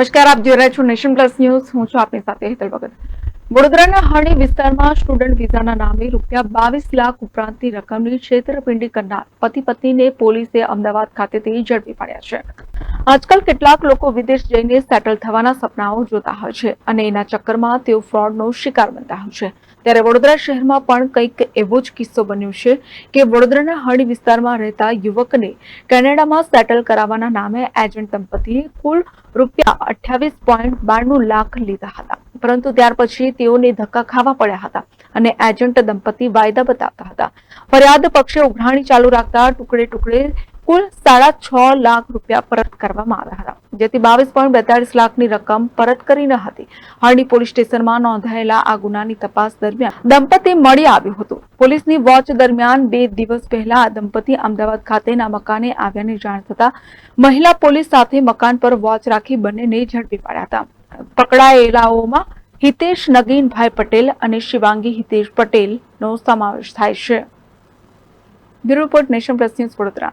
નમસ્કાર, આપ જોઈ રહ્યા છો નેશન પ્લસ ન્યૂઝ. હું છું આપની સાથે હેતલ ભગત. વડોદરાના હરણી વિસ્તારમાં સ્ટુડન્ટ વિઝાના નામે રૂપિયા બાવીસ લાખ ઉપરાંતની રકમની છેતરપિંડી કરનાર પતિ પત્નીને પોલીસે અમદાવાદ ખાતેથી ઝડપી પાડ્યા છે. આજકાલ કેટલાક લોકો વિદેશ જઈને સેટલ થવાના સપનાઓ જોતા હોય છે અને એના ચક્કરમાં તેઓ ફ્રોડનો શિકાર બનતા હોય છે. ત્યારે વડોદરા શહેરમાં પણ કંઈક એવો જ કિસ્સો બન્યો છે કે વડોદરાના હળી વિસ્તારમાં રહેતા યુવકને કેનેડામાં સેટલ કરાવવાના નામે એજન્ટ દંપતીએ કુલ રૂપિયા અઠ્યાવીસ પોઈન્ટ બાણું લાખ લીધા હતા. પરંતુ ત્યાર પછી તેઓને ધક્કા ખાવા પડ્યા હતા અને એજન્ટ દંપતી વાયદા બતાવતા હતા. ફરિયાદ પક્ષે ઉઘરાણી ચાલુ રાખતા ટુકડે ટુકડે કુલ સાડા છ લાખ રૂપિયા પરત કરવામાં આવ્યા હતા. જેથી બાવીસ પોઈન્ટ બેતાળીસ લાખની રકમ પરત કરી ન હતી. હરણી પોલીસ સ્ટેશનમાં નોંધાયેલા આ ગુનાની તપાસ દરમિયાન દંપતી મળી આવ્યું હતું. પોલીસની વોચ દરમિયાન બે દિવસ પહેલા દંપતી અમદાવાદ ખાતેના મકાને આવ્યાની જાણ થતા મહિલા પોલીસ સાથે મકાન પર વોચ રાખી બંનેને ઝડપી પાડ્યા હતા. પકડાયેલાઓમાં હિતેશ નગીનભાઈ પટેલ અને શિવાંગી હિતેશ પટેલનો સમાવેશ થાય છે. Bureau report nation plus news Vadodara.